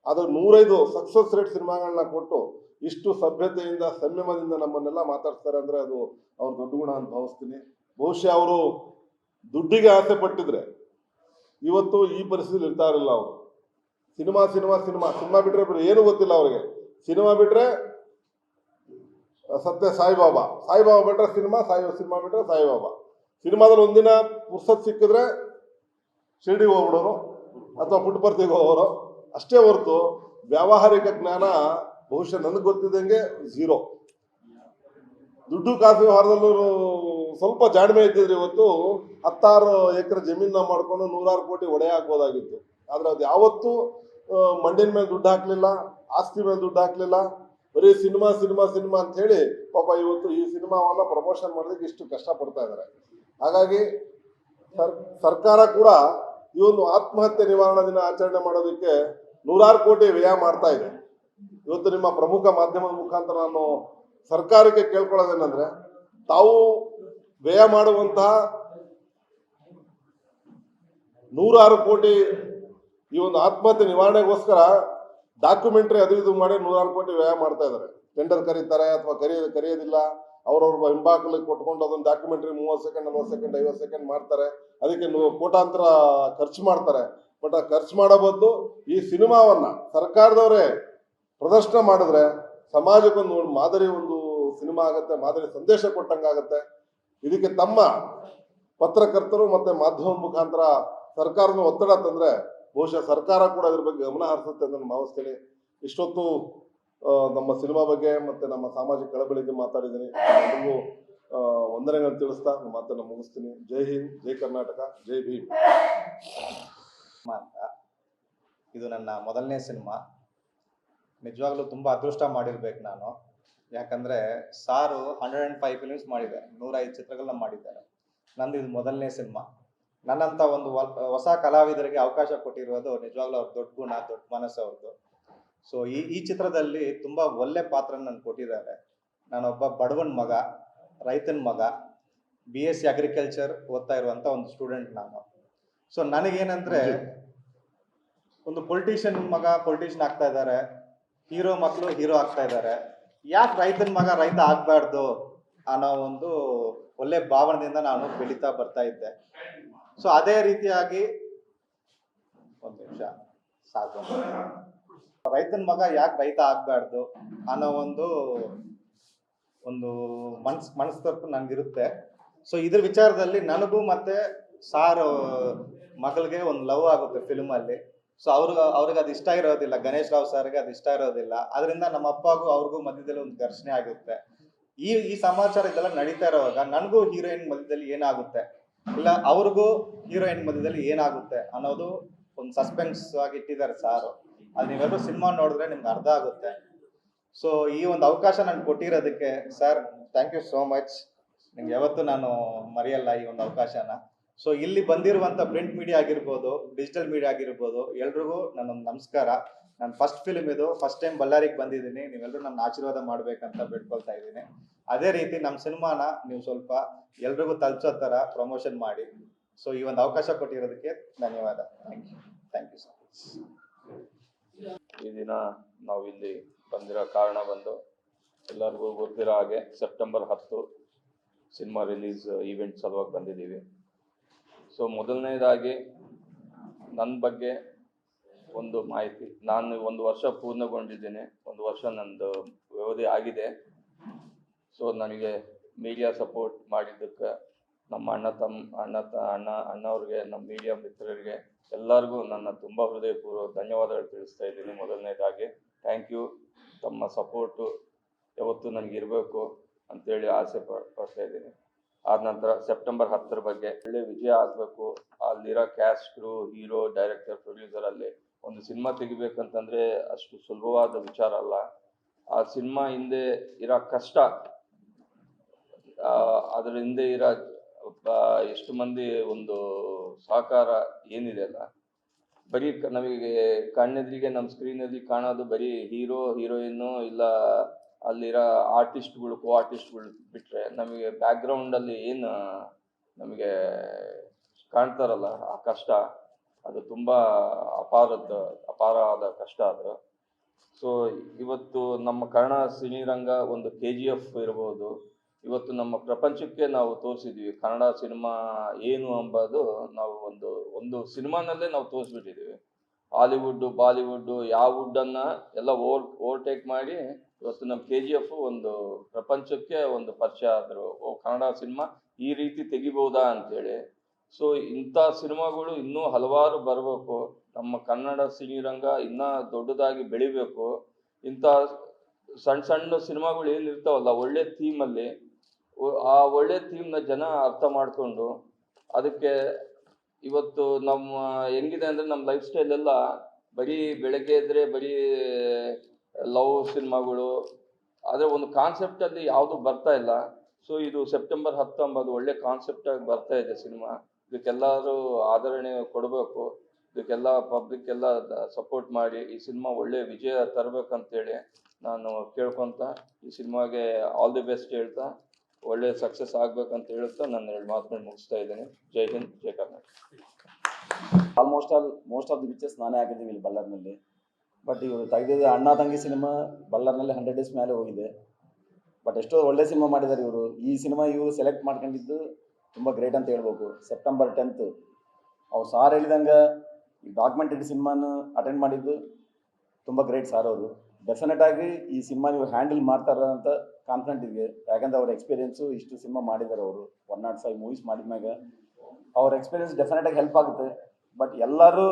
C: ಆದರೆ ನೂರೈದು ಸಕ್ಸಸ್ ರೇಟ್ ಸಿನಿಮಾಗಳನ್ನ ಕೊಟ್ಟು ಇಷ್ಟು ಸಭ್ಯತೆಯಿಂದ, ಸಂಯಮದಿಂದ ನಮ್ಮನ್ನೆಲ್ಲ ಮಾತಾಡ್ತಾರೆ ಅಂದ್ರೆ ಅದು ಅವ್ರ ದೊಡ್ಡ ಗುಣ ಅಂತ ಭಾವಿಸ್ತೀನಿ. ಬಹುಶಃ ಅವರು ದುಡ್ಡಿಗೆ ಆಸೆ ಪಟ್ಟಿದ್ರೆ ಇವತ್ತು ಈ ಪರಿಸ್ಥಿತಿಲಿ ಇರ್ತಾ ಇರಲಿಲ್ಲ ಅವರು. ಸಿನಿಮಾ ಸಿನಿಮಾ ಸಿನಿಮಾ ಸಿನಿಮಾ ಬಿಟ್ರೆ ಬೇರೆ ಏನು ಗೊತ್ತಿಲ್ಲ ಅವ್ರಿಗೆ. ಸಿನಿಮಾ ಬಿಟ್ರೆ ಸತ್ಯ ಸಾಯಿಬಾಬಾ. ಸಾಯಿಬಾಬಾ ಬಿಟ್ರೆ ಸಿನಿಮಾ, ಸಾಯಿ ಸಿನಿಮಾ ಬಿಟ್ರೆ ಸಾಯಿಬಾಬಾ. ಸಿನಿಮಾದಲ್ಲಿ ಒಂದಿನ ಪುರ್ಸತ್ ಸಿಕ್ಕಿದ್ರೆ ಶಿರ್ಡಿ ಹೋಗ್ಬಿಡೋರು ಅಥವಾ ಪುಟ್ಟಪರ್ತಿಗೆ ಹೋಗೋರು. ಅಷ್ಟೇ ಹೊರತು ವ್ಯಾವಹಾರಿಕ ಜ್ಞಾನ ಬಹುಶಃ ನನಗೆ ಗೊತ್ತಿದ್ದಂಗೆ ಝೀರೋ ದುಡ್ಡು ಕಾಫಿ ವ್ಯವಹಾರದಲ್ಲೂ ಸ್ವಲ್ಪ ಜಾಣ್ಮೆ ಇದ್ದಿದ್ರೆ ಇವತ್ತು ಹತ್ತಾರು ಎಕರೆ ಜಮೀನ ಮಾಡ್ಕೊಂಡು ನೂರಾರು ಕೋಟಿ ಒಡೆ ಹಾಕ್ಬೋದಾಗಿತ್ತು. ಆದ್ರೆ ಅದು ಯಾವತ್ತೂ ಮಂಡಿನ ಮೇಲೆ ದುಡ್ಡು ಹಾಕ್ಲಿಲ್ಲ, ಆಸ್ತಿ ಮೇಲೆ ದುಡ್ಡು ಹಾಕ್ಲಿಲ್ಲ. ಬರೀ ಸಿನಿಮಾ ಸಿನಿಮಾ ಸಿನಿಮಾ ಅಂತ ಹೇಳಿ ಪಾಪ ಇವತ್ತು ಈ ಸಿನಿಮಾವನ್ನ ಪ್ರಮೋಷನ್ ಮಾಡೋದಕ್ಕೆ ಇಷ್ಟು ಕಷ್ಟಪಡ್ತಾ ಇದ್ದಾರೆ. ಹಾಗಾಗಿ ಸರ್, ಸರ್ಕಾರ ಕೂಡ ಈ ಒಂದು ಆತ್ಮಹತ್ಯೆ ನಿವಾರಣಾ ದಿನ ಆಚರಣೆ ಮಾಡೋದಕ್ಕೆ ನೂರಾರು ಕೋಟಿ ವ್ಯಯ ಮಾಡ್ತಾ ಇದೆ. ಇವತ್ತು ನಿಮ್ಮ ಪ್ರಮುಖ ಮಾಧ್ಯಮದ ಮುಖಾಂತರ ನಾನು ಸರ್ಕಾರಕ್ಕೆ ಕೇಳ್ಕೊಳ್ಳೋದೇನೆಂದ್ರೆ, ತಾವು ವ್ಯಯ ಮಾಡುವಂತಹ ನೂರಾರು ಕೋಟಿ ಈ ಒಂದು ಆತ್ಮಹತ್ಯೆ ನಿವಾರಣೆಗೋಸ್ಕರ ಡಾಕ್ಯುಮೆಂಟ್ರಿ ಅದು ಇದು ಮಾಡಿ ನೂರಾರು ಕೋಟಿ ವ್ಯಯ ಮಾಡ್ತಾ ಇದ್ದಾರೆ. ಟೆಂಡರ್ ಕರೀತಾರೆ ಅಥವಾ ಕರಿಯೋದಿಲ್ಲ ಕರೆಯೋದಿಲ್ಲ. ಅವ್ರವ್ರ ಹಿಂಬಾಕಲಿಗೆ ಕೊಟ್ಕೊಂಡು ಅದೊಂದು ಡಾಕ್ಯುಮೆಂಟ್ರಿ ಮೂವತ್ತು ಸೆಕೆಂಡ್ ನಲ್ವತ್ತು ಸೆಕೆಂಡ್ ಐವತ್ತು ಸೆಕೆಂಡ್ ಮಾಡ್ತಾರೆ. ಅದಕ್ಕೆ ಕೋಟಾಂತರ ಖರ್ಚು ಮಾಡ್ತಾರೆ. ಬಟ್ ಆ ಖರ್ಚು ಮಾಡೋ ಈ ಸಿನಿಮಾವನ್ನ ಸರ್ಕಾರದವರೇ ಪ್ರದರ್ಶನ ಮಾಡಿದ್ರೆ ಸಮಾಜಕ್ಕೊಂದು ಮಾದರಿ ಒಂದು ಸಿನಿಮಾ ಆಗತ್ತೆ ಮಾದರಿ ಸಂದೇಶ ಕೊಟ್ಟಂಗಾಗತ್ತೆ ಇದಕ್ಕೆ ತಮ್ಮ ಪತ್ರಕರ್ತರು ಮತ್ತೆ ಮಾಧ್ಯಮ ಮುಖಾಂತರ ಸರ್ಕಾರದ ಒತ್ತಡ ತಂದ್ರೆ ಬಹುಶಃ ಸರ್ಕಾರ ಕೂಡ ಇದ್ರ ಬಗ್ಗೆ ಗಮನ ಹರಿಸುತ್ತೆ ಅಂತ ನಾನು ಭಾವಿಸ್ತೀನಿ. ಇಷ್ಟೊತ್ತು ನಮ್ಮ ಸಿನಿಮಾ ಬಗ್ಗೆ ಮತ್ತೆ ನಮ್ಮ ಸಾಮಾಜಿಕ ಕಳಬಳಿಗೆ ಮಾತಾಡಿದ್ದೀನಿ. ಆ, ವಂದನೆಗಳನ್ನು ತಿಳಿಸ್ತಾ ಮಾತನ್ನು ಮುಗಿಸ್ತೀನಿ. ಜೈ ಹಿಂದ್ ಜೈ ಕರ್ನಾಟಕ ಜೈ ಭೀಮ್.
D: ಇದು ನನ್ನ ಮೊದಲನೇ ಸಿನಿಮಾ. ನಿಜವಾಗ್ಲೂ ತುಂಬಾ ಅದೃಷ್ಟ ಮಾಡಿರ್ಬೇಕು ನಾನು. ಯಾಕಂದ್ರೆ ಸಾರು ಹಂಡ್ರೆಡ್ ಆ್ಯಂಡ್ ಫೈವ್ ಫಿಲ್ಮ್ಸ್ ಮಾಡಿದ್ದಾರೆ ನೂರೈದು ಚಿತ್ರಗಳನ್ನ ಮಾಡಿದ್ದಾರೆ. ನಂದು ಇದು ಮೊದಲನೇ ಸಿನಿಮಾ. ನನ್ನಂತ ಒಂದು ಹೊಸ ಕಲಾವಿದರಿಗೆ ಅವಕಾಶ ಕೊಟ್ಟಿರೋದು ನಿಜವಾಗ್ಲೂ ಅವ್ರ ದೊಡ್ಡ ಗುಣ ದೊಡ್ಡ ಮನಸ್ಸು ಅವ್ರದ್ದು ಸೊ ಈ ಈ ಚಿತ್ರದಲ್ಲಿ ತುಂಬಾ ಒಳ್ಳೆ ಪಾತ್ರ ನನ್ಗೆ ಕೊಟ್ಟಿದ್ದಾರೆ. ನಾನೊಬ್ಬ ಬಡವನ ಮಗ ರೈತನ ಮಗ ಬಿ ಎಸ್ ಸಿ ಅಗ್ರಿಕಲ್ಚರ್ ಓದ್ತಾ ಇರುವಂಥ ಒಂದು ಸ್ಟೂಡೆಂಟ್ ನಾನು. ಸೊ ನನಗೇನಂದ್ರೆ ಒಂದು ಪೊಲಿಟಿಷಿಯನ್ ಮಗ ಪೊಲಿಟಿಷಿಯನ್ ಆಗ್ತಾ ಇದ್ದಾರೆ. ಹೀರೋ ಮಕ್ಕಳು ಹೀರೋ ಆಗ್ತಾ ಇದ್ದಾರೆ ಯಾಕೆ ರೈತನ ಮಗ ರೈತ ಆಗ್ಬಾರ್ದು ಅನ್ನೋ ಒಂದು ಒಳ್ಳೆ ಭಾವನೆಯಿಂದ ನಾನು ಬೆಳೀತಾ ಬರ್ತಾ ಇದ್ದೆ. ಸೊ ಅದೇ ರೀತಿಯಾಗಿ ಒಂದು ನಿಮಿಷ, ಸಾಕು. ರೈತನ ಮಗ ಯಾಕೆ ರೈತ ಆಗ್ಬಾರ್ದು ಅನ್ನೋ ಒಂದು ಒಂದು ಮನ್ಸ್ ಮನಸ್ತತ್ವ ನನ್ಗಿರುತ್ತೆ ಸೊ ಇದ್ರ ವಿಚಾರದಲ್ಲಿ ನನಗೂ ಮತ್ತೆ ಸಾರ್ ಮಗಳಿಗೆ ಒಂದು ಲವ್ ಆಗುತ್ತೆ ಫಿಲ್ಮ್ ಅಲ್ಲಿ. ಸೊ ಅವ್ರಿಗೆ ಅವ್ರಿಗೆ ಅದು ಇಷ್ಟ ಇರೋದಿಲ್ಲ. ಗಣೇಶ್ ರಾವ್ ಸರ್ಗೆ ಅದು ಇಷ್ಟ ಇರೋದಿಲ್ಲ. ಅದರಿಂದ ನಮ್ಮ ಅಪ್ಪಗೂ ಅವ್ರಿಗೂ ಮಧ್ಯದಲ್ಲಿ ಒಂದು ಘರ್ಷಣೆ ಆಗುತ್ತೆ. ಈ ಈ ಸಮಾಚಾರ ಇದೆಲ್ಲ ನಡೀತಾ ಇರೋವಾಗ ನನಗೂ ಹೀರೋಯಿನ್ ಮಧ್ಯದಲ್ಲಿ ಏನಾಗುತ್ತೆ? ಇಲ್ಲ, ಅವ್ರಿಗೂ ಹೀರೋಯಿನ್ ಮಧ್ಯದಲ್ಲಿ ಏನಾಗುತ್ತೆ ಅನ್ನೋದು ಒಂದು ಸಸ್ಪೆನ್ಸ್ ಆಗಿ ಇಟ್ಟಿದ್ದಾರೆ ಸಾರು ಅದು ನೀವೆಲ್ಲರೂ ಸಿನಿಮಾ ನೋಡಿದ್ರೆ ನಿಮ್ಗೆ ಅರ್ಧ ಆಗುತ್ತೆ. ಸೊ ಈ ಒಂದು ಅವಕಾಶ ನನ್ಗೆ ಕೊಟ್ಟಿರೋದಕ್ಕೆ sir thank you so much ನಿಮ್ಗೆ ಯಾವತ್ತೂ ನಾನು ಮರೆಯಲ್ಲ ಈ ಒಂದು ಅವಕಾಶನ. ಸೊ ಇಲ್ಲಿ ಬಂದಿರುವಂತ ಪ್ರಿಂಟ್ ಮೀಡಿಯಾ ಆಗಿರ್ಬೋದು ಡಿಜಿಟಲ್ ಮೀಡಿಯಾ ಆಗಿರ್ಬೋದು, ಎಲ್ರಿಗೂ ನನ್ನೊಂದು ನಮಸ್ಕಾರ. ನನ್ನ ಫಸ್ಟ್ ಫಿಲ್ಮ್ ಇದು ಫಸ್ಟ್ ಟೈಮ್ ಬಳ್ಳಾರಿಗೆ ಬಂದಿದ್ದೀನಿ. ನೀವೆಲ್ಲರೂ ನನ್ನ ಆಶೀರ್ವಾದ ಮಾಡ್ಬೇಕಂತ ಬಿಟ್ಕೊಳ್ತಾ ಇದ್ದೀನಿ. ಅದೇ ರೀತಿ ನಮ್ಮ ಸಿನಿಮಾನ ನೀವು ಸ್ವಲ್ಪ ಎಲ್ರಿಗೂ ತಲುಪಿಸೋ ಥರ ಪ್ರಮೋಷನ್ ಮಾಡಿ. ಸೊ ಈ ಒಂದು ಅವಕಾಶ ಕೊಟ್ಟಿರೋದಕ್ಕೆ ಧನ್ಯವಾದ. Thank you thank you so much
E: ಈ ದಿನ ನಾವು ಇಲ್ಲಿ ಬಂದಿರೋ ಕಾರಣ ಬಂದು ಎಲ್ಲರಿಗೂ ಗೊತ್ತಿರೋ ಹಾಗೆ ಸೆಪ್ಟೆಂಬರ್ ಹತ್ತು ಸಿನಿಮಾ ರಿಲೀಸ್ ಈವೆಂಟ್ ಸಲುವಾಗಿ ಬಂದಿದ್ದೀವಿ. ಸೊ ಮೊದಲನೇದಾಗಿ ನನ್ನ ಬಗ್ಗೆ ಒಂದು ಮಾಹಿತಿ. ನಾನು ಒಂದು ವರ್ಷ ಪೂರ್ಣಗೊಂಡಿದ್ದೇನೆ. ಒಂದು ವರ್ಷ ನಂದು ವ್ಯವಧಿ ಆಗಿದೆ. ಸೊ ನನಗೆ ಮೀಡಿಯಾ ಸಪೋರ್ಟ್ ಮಾಡಿದ್ದಕ್ಕೆ ನಮ್ಮ ಅಣ್ಣ ತಮ್ಮ ಅಣ್ಣ ತ, ಅಣ್ಣ, ಅಣ್ಣವ್ರಿಗೆ, ನಮ್ಮ ಮೀಡಿಯಾ ಮಿತ್ರರಿಗೆ ಎಲ್ಲರಿಗೂ ನನ್ನ ತುಂಬ ಹೃದಯಪೂರ್ವ ಧನ್ಯವಾದಗಳು ತಿಳಿಸ್ತಾ ಇದ್ದೀನಿ ಮೊದಲನೇದಾಗಿ. ಥ್ಯಾಂಕ್ ಯು ತಮ್ಮ ಸಪೋರ್ಟು ಯಾವತ್ತೂ ನನಗೆ ಇರಬೇಕು ಅಂತೇಳಿ ಆಸೆ ಪಡ್ತಾ ಇದ್ದೀನಿ. ಆದ ನಂತರ ಸೆಪ್ಟೆಂಬರ್ ಹತ್ತರ ಬಗ್ಗೆ ಒಳ್ಳೆ ವಿಜಯ ಆಗಬೇಕು. ಅಲ್ಲಿರೋ cast crew hero director producer ಅಲ್ಲಿ ಒಂದು ಸಿನಿಮಾ ತೆಗಿಬೇಕಂತಂದ್ರೆ ಅಷ್ಟು ಸುಲಭವಾದ ವಿಚಾರ ಅಲ್ಲ. ಆ ಸಿನಿಮಾ ಹಿಂದೆ ಇರೋ ಕಷ್ಟ ಅದರ ಹಿಂದೆ ಇರೋ ಎಷ್ಟು ಮಂದಿ ಒಂದು ಸಹಕಾರ ಏನಿದೆ ಅಲ್ಲ. ಬರೀ ನಮಗೆ ಕಣ್ಣೆದ್ರಿಗೆ ನಮ್ಮ ಸ್ಕ್ರೀನ್ ಅಲ್ಲಿ ಕಾಣೋದು ಬರೀ ಹೀರೋ ಹೀರೋಯಿನ್ನು ಇಲ್ಲ ಅಲ್ಲಿರೋ ಆರ್ಟಿಸ್ಟ್ಗಳು ಕೋ ಆರ್ಟಿಸ್ಟ್ಗಳು ಬಿಟ್ಟರೆ ನಮಗೆ ಬ್ಯಾಕ್ಗ್ರೌಂಡಲ್ಲಿ ಏನು ನಮಗೆ ಕಾಣ್ತಾರಲ್ಲ, ಆ ಕಷ್ಟ. ಅದು ತುಂಬಾ ಅಪಾರದ, ಅಪಾರವಾದ ಕಷ್ಟ ಅದು. ಸೊ ಇವತ್ತು ನಮ್ಮ ಕನ್ನಡ ಸಿನಿರಂಗ ಒಂದು ಕೆ ಜಿ ಎಫ್ ಇರ್ಬೋದು. ಇವತ್ತು ನಮ್ಮ ಪ್ರಪಂಚಕ್ಕೆ ನಾವು ತೋರಿಸಿದ್ವಿ. ಕನ್ನಡ ಸಿನಿಮಾ ಏನು ಎಂಬುದು ನಾವು ಒಂದು ಒಂದು ಸಿನಿಮಾನಲ್ಲೇ ನಾವು ತೋರಿಸ್ಬಿಟ್ಟಿದ್ದೀವಿ ಹಾಲಿವುಡ್ ಬಾಲಿವುಡ್ ಯಾವ ವುಡ್ಡನ್ನು ಎಲ್ಲ ಓವರ್, ಓವರ್ಟೇಕ್ ಮಾಡಿ ಇವತ್ತು ನಮ್ಮ ಕೆ ಜಿ ಎಫ್ ಒಂದು ಪ್ರಪಂಚಕ್ಕೆ ಒಂದು ಪರಿಚಯ ಆದರು, ಓ, ಕನ್ನಡ ಸಿನಿಮಾ ಈ ರೀತಿ ತೆಗಿಬಹುದಾ ಅಂತೇಳಿ. ಸೊ, ಇಂಥ ಸಿನಿಮಾಗಳು ಇನ್ನೂ ಹಲವಾರು ಬರಬೇಕು. ನಮ್ಮ ಕನ್ನಡ ಸಿನಿರಂಗ ಇನ್ನೂ ದೊಡ್ಡದಾಗಿ ಬೆಳಿಬೇಕು. ಇಂಥ ಸಣ್ಣ ಸಣ್ಣ ಸಿನಿಮಾಗಳು ಏನಿರ್ತಾವಲ್ಲ ಒಳ್ಳೆ ಥೀಮಲ್ಲಿ ಆ ಒಳ್ಳೆ ಥೀಮ್ನ ಜನ ಅರ್ಥ ಮಾಡಿಕೊಂಡು, ಅದಕ್ಕೆ ಇವತ್ತು ನಮ್ಮ, ಹೆಂಗಿದೆ ಅಂದರೆ ನಮ್ಮ ಲೈಫ್ ಸ್ಟೈಲ್ ಎಲ್ಲ ಬರೀ ಬೆಳಗ್ಗೆ ಇದ್ರೆ ಬರೀ ಲವ್ ಸಿನಿಮಾಗಳು, ಆದರೆ ಒಂದು ಕಾನ್ಸೆಪ್ಟಲ್ಲಿ ಯಾವುದು ಬರ್ತಾ ಇಲ್ಲ. ಸೊ ಇದು ಸೆಪ್ಟೆಂಬರ್ ಹತ್ತೊಂಬತ್ತು ಒಳ್ಳೆ ಕಾನ್ಸೆಪ್ಟಾಗಿ ಬರ್ತಾ ಇದೆ ಸಿನಿಮಾ. ಇದಕ್ಕೆಲ್ಲರೂ ಆಧರಣೆ ಕೊಡಬೇಕು. ಇದಕ್ಕೆಲ್ಲ ಪಬ್ಲಿಕ್ ಎಲ್ಲ ಸಪೋರ್ಟ್ ಮಾಡಿ ಈ ಸಿನಿಮಾ ಒಳ್ಳೆ ವಿಜಯ ತರಬೇಕಂತೇಳಿ ನಾನು ಕೇಳ್ಕೊತ ಈ ಸಿನಿಮಾಗೆ ಆಲ್ ದಿ ಬೆಸ್ಟ್ ಹೇಳ್ತಾ ಒಳ್ಳೆ ಸಕ್ಸಸ್ ಆಗ್ಬೇಕಂತ ಹೇಳ್ತಾ ನಾನು ಎರಡು ಮಾತುಗಳು ಮುಗಿಸ್ತಾ ಇದ್ದೇನೆ. Jai Hind, Jai Karnataka.
F: Almost all most of the pictures ನಾನೇ ಆಗಿದ್ದೀವಿ ಇಲ್ಲಿ ಬಳ್ಳಾರ್ನಲ್ಲಿ ಬಟ್ ಇವರು ತೆಗೆದಿದ್ದ ಅಣ್ಣ ತಂಗಿ ಸಿನಿಮಾ ಬಳ್ಳಾರ್ನಲ್ಲಿ ಹಂಡ್ರೆಡ್ ಡೇಸ್ ಮೇಲೆ ಹೋಗಿದೆ. ಬಟ್ ಎಷ್ಟೋ ಒಳ್ಳೆ ಸಿನಿಮಾ ಮಾಡಿದ್ದಾರೆ ಇವರು. ಈ ಸಿನಿಮಾ ಇವರು ಸೆಲೆಕ್ಟ್ ಮಾಡ್ಕೊಂಡಿದ್ದು ತುಂಬ ಗ್ರೇಟ್ ಅಂತ ಹೇಳ್ಬೇಕು. ಸೆಪ್ಟೆಂಬರ್ ಟೆಂತ್ ಅವ್ರು ಸಾರ್ ಹೇಳಿದಂಗೆ ಈ ಡಾಕ್ಯುಮೆಂಟರಿ ಸಿನಿಮಾನ ಅಟೆಂಡ್ ಮಾಡಿದ್ದು ತುಂಬ ಗ್ರೇಟ್ ಸಾರ್ ಅವರು. ಡೆಫಿನೆಟ್ ಆಗಿ ಈ ಸಿನಿಮಾ ನೀವು ಹ್ಯಾಂಡಲ್ ಮಾಡ್ತಾರ ಅಂತ ಕಾನ್ಫಿಡೆಂಟ್ ಇದೆ ಯಾಕಂದ್ರೆ ಅವ್ರ ಎಕ್ಸ್ಪೀರಿಯನ್ಸು ಇಷ್ಟು ಸಿನಿಮಾ ಮಾಡಿದ್ದಾರೆ ಅವರು. ಒನ್ ನಾಟ್ ಫೈವ್ ಮೂವೀಸ್ ಮಾಡಿದ್ಮ್ಯಾಗ. ಅವ್ರ ಎಕ್ಸ್ಪೀರಿಯನ್ಸ್ ಡೆಫಿನೆಟ್ ಆಗಿ ಹೆಲ್ಪ್ ಆಗುತ್ತೆ. ಬಟ್ ಎಲ್ಲರೂ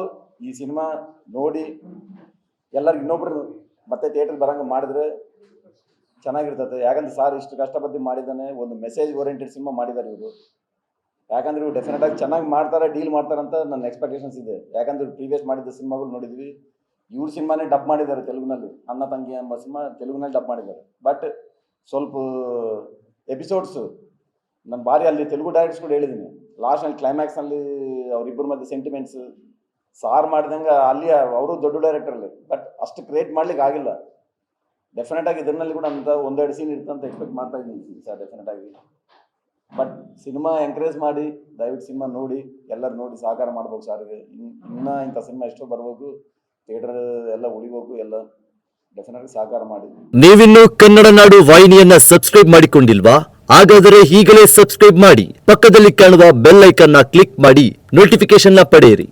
F: ಈ ಸಿನಿಮಾ ನೋಡಿ ಎಲ್ಲರಿಗೂ ಇನ್ನೊಬ್ರು ಮತ್ತೆ ಥಿಯೇಟರ್ ಬರಂಗ ಮಾಡಿದ್ರೆ ಚೆನ್ನಾಗಿರ್ತದೆ. ಯಾಕಂದ್ರೆ ಸಾರ್ ಇಷ್ಟು ಕಷ್ಟಪಟ್ಟು ಮಾಡಿದ್ದಾನೆ, ಒಂದು ಮೆಸೇಜ್ ಓರಿಯೆಂಟೆಡ್ ಸಿನಿಮಾ ಮಾಡಿದ್ದಾರೆ ಇವರು. ಯಾಕಂದ್ರೆ ಇವ್ರು ಡೆಫಿನೆಟ್ ಆಗಿ ಚೆನ್ನಾಗಿ ಮಾಡ್ತಾರೆ ಡೀಲ್ ಮಾಡ್ತಾರೆ ಅಂತ ನನ್ನ ಎಕ್ಸ್ಪೆಕ್ಟೇಷನ್ಸ್ ಇದೆ. ಯಾಕಂದ್ರೆ ಪ್ರೀವಿಯಸ್ ಮಾಡಿದ ಸಿನಿಮಾಗಳು ನೋಡಿದ್ವಿ. ಇವ್ರ ಸಿನಿಮಾನೇ ಡಬ್ ಮಾಡಿದ್ದಾರೆ ತೆಲುಗಿನಲ್ಲಿ. ಅಣ್ಣ ತಂಗಿ ಎಂಬ ಸಿನಿಮಾ ತೆಲುಗಿನಲ್ಲಿ ಡಬ್ ಮಾಡಿದ್ದಾರೆ. ಬಟ್ ಸ್ವಲ್ಪ ಎಪಿಸೋಡ್ಸು ನಾನು ಭಾರಿ ಅಲ್ಲಿ ತೆಲುಗು ಡೈರೆಕ್ಟ್ಸ್ ಕೂಡ ಹೇಳಿದ್ದೀನಿ ಲಾಸ್ಟ್ನಲ್ಲಿ ಕ್ಲೈಮ್ಯಾಕ್ಸ್ನಲ್ಲಿ ಅವರಿಬ್ಬರ ಮಧ್ಯೆ ಸೆಂಟಿಮೆಂಟ್ಸ್ ಸಾರ್ ಮಾಡಿದಂಗೆ ಅಲ್ಲಿ ಅವರು ದೊಡ್ಡ ಡೈರೆಕ್ಟರ್ ಅಲ್ಲಿ. ಬಟ್ ಅಷ್ಟು ಕ್ರಿಯೇಟ್ ಮಾಡ್ಲಿಕ್ಕೆ ಆಗಿಲ್ಲ. ಡೆಫಿನೆಟ್ ಆಗಿ ಇದರಲ್ಲಿ ಕೂಡ ಅಂತ ಒಂದೆರಡು ಸೀನ್ ಇರ್ತಂತ ಅಂತ ಎಕ್ಸ್ಪೆಕ್ಟ್ ಮಾಡ್ತಾ ಇದ್ದೀನಿ ಸರ್ ಡೆಫಿನೆಟ್ ಆಗಿ. ಬಟ್ ಸಿನಿಮಾ ಎಂಕರೇಜ್ ಮಾಡಿ, ದಯವಿಟ್ಟು ಸಿನಿಮಾ ನೋಡಿ, ಎಲ್ಲರೂ ನೋಡಿ ಸಹಕಾರ ಮಾಡ್ಬೇಕು ಸರ್ ಇನ್ನು ಇಂಥ ಸಿನಿಮಾ ಎಷ್ಟೋ ಬರ್ಬೇಕು ಥಿಯೇಟರ್ ಎಲ್ಲ ಉಳಿಬೇಕು, ಎಲ್ಲ ಡೆಫಿನೆಟ್ಲಿ ಸಹಕಾರ ಮಾಡಿ.
A: ನೀವಿನ್ನು ಕನ್ನಡ ನಾಡು ವಾಹಿನಿಯನ್ನ ಸಬ್ಸ್ಕ್ರೈಬ್ ಮಾಡಿಕೊಂಡಿಲ್ವಾ? ಹಾಗಾದರೆ ಈಗಲೇ ಸಬ್ಸ್ಕ್ರೈಬ್ ಮಾಡಿ. ಪಕ್ಕದಲ್ಲಿ ಕಾಣುವ ಬೆಲ್ ಐಕನ್ನ ಕ್ಲಿಕ್ ಮಾಡಿ ನೋಟಿಫಿಕೇಶನ್ನ ಪಡೆಯಿರಿ.